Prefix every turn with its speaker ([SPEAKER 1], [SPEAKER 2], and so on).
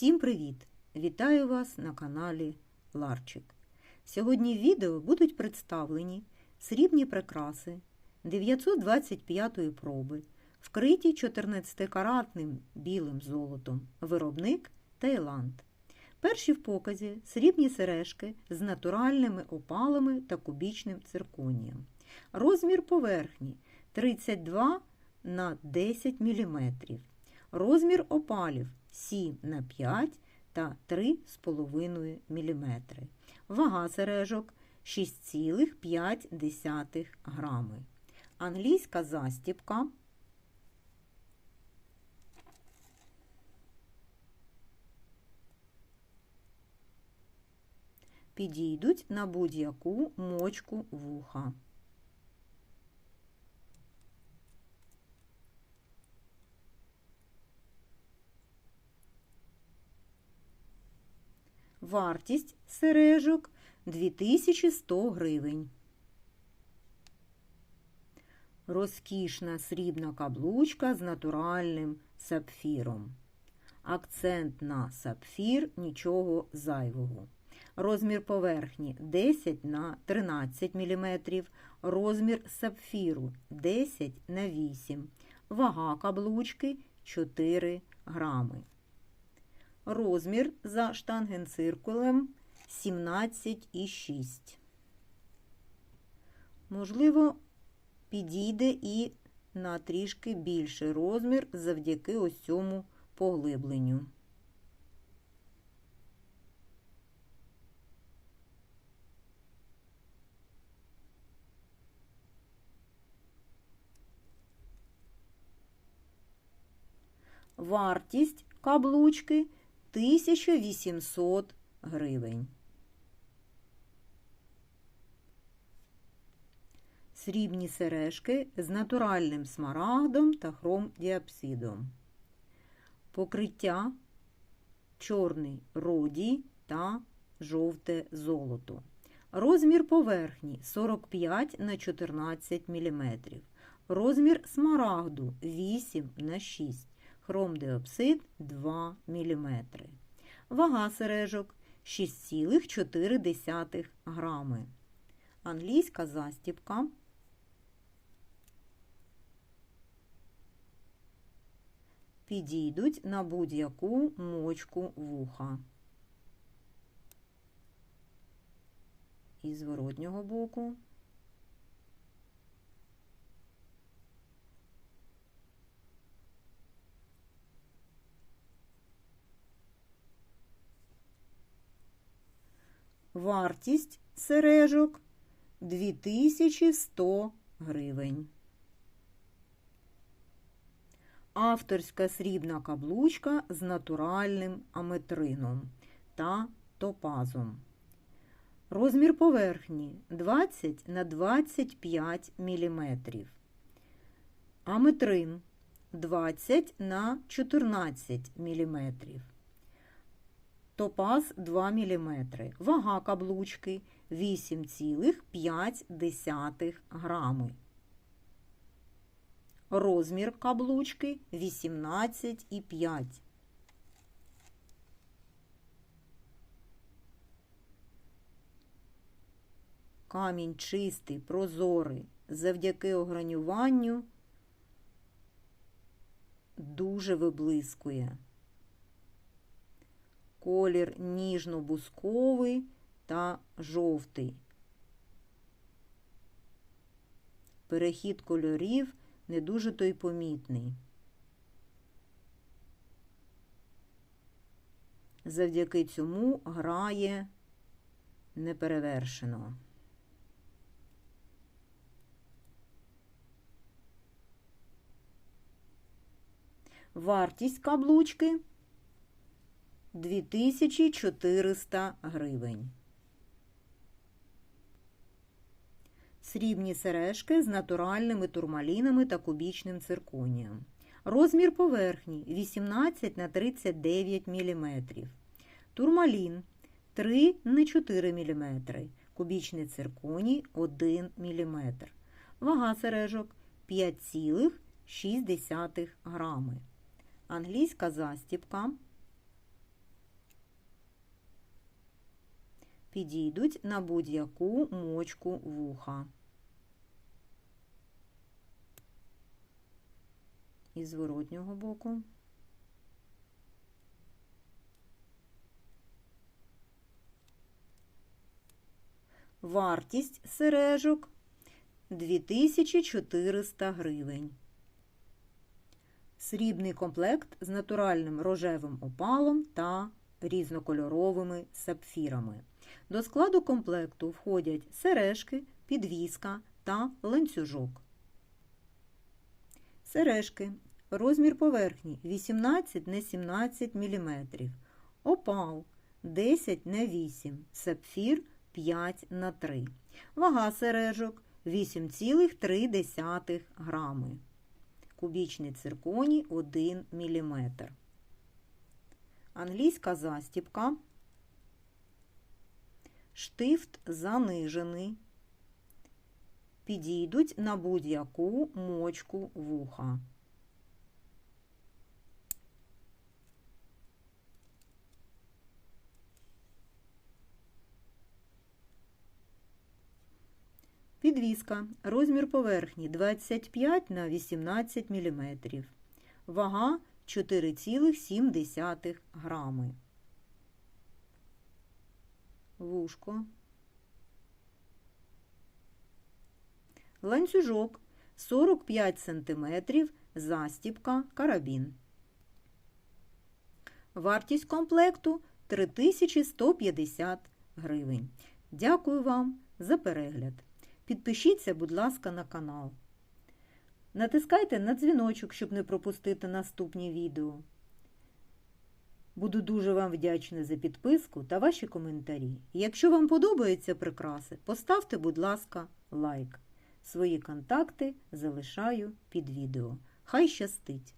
[SPEAKER 1] Всім привіт! Вітаю вас на каналі Ларчик. Сьогодні в відео будуть представлені срібні прикраси 925 проби, вкриті 14-каратним білим золотом, виробник Таїланд. Перші в показі срібні сережки з натуральними опалами та кубічним цирконієм. Розмір поверхні 32 на 10 мм. Розмір опалів 7 на 5 та 3,5 мм. Вага сережок 6,5 грами. Англійська застіпка. Підійдуть на будь-яку мочку вуха. Вартість сережок 2100 гривень. Розкішна срібна каблучка з натуральним сапфіром. Акцент на сапфір нічого зайвого. Розмір поверхні 10 на 13 мм, розмір сапфіру 10 на 8 Вага каблучки 4 грами. Розмір за штангенциркулем 17,6. Можливо, підійде і на трішки більший розмір завдяки ось цьому поглибленню. Вартість каблучки 1800 гривень. Срібні сережки з натуральним смарагдом та хромдіапсидом. Покриття чорний родій та жовте золото. Розмір поверхні 45 на 14 мм. Розмір смарагду 8 на 6 хромдіопсид 2 мм. Вага сережок 6,4 грами. Англійська застіпка. Підійдуть на будь-яку мочку вуха. І зворотнього боку. Вартість сережок 2100 гривень. Авторська срібна каблучка з натуральним аметрином та топазом. Розмір поверхні 20 на 25 мм. Аметрин 20 на 14 мм. Топаз 2 мм. Вага каблучки 8,5 грами. Розмір каблучки 18,5. Камінь чистий, прозорий, завдяки огранюванню дуже виблискує. Колір ніжно-бусковий та жовтий. Перехід кольорів не дуже той помітний. Завдяки цьому грає неперевершено. Вартість каблучки 2400 гривень. Срібні сережки з натуральними турмалінами та кубічним цирконієм. Розмір поверхні 18 на 39 мм. Турмалін 3 на 4 мм. Кубічний цирконій 1 мм. Вага сережок 5,6 грами. Англійська застіпка. Підійдуть на будь-яку мочку вуха. І зворотнього боку. Вартість сережок 2400 гривень. Срібний комплект з натуральним рожевим опалом та різнокольоровими сапфірами. До складу комплекту входять сережки, підвіска та ланцюжок. Сережки. Розмір поверхні 18 на 17 мм. Опал 10 на 8 сапфір 5 на 3 Вага сережок 8,3 грами. Кубічний цирконій 1 мм. Англійська застіпка. Штифт занижений. Підійдуть на будь-яку мочку вуха. Підвіска. Розмір поверхні 25 на 18 мм. Вага 4,7 грами. Вушко. Ланцюжок 45 см, застіпка, карабін. Вартість комплекту 3150 гривень. Дякую вам за перегляд. Підпишіться, будь ласка, на канал. Натискайте на дзвіночок, щоб не пропустити наступні відео. Буду дуже вам вдячна за підписку та ваші коментарі. Якщо вам подобаються прикраси, поставте, будь ласка, лайк. Свої контакти залишаю під відео. Хай щастить!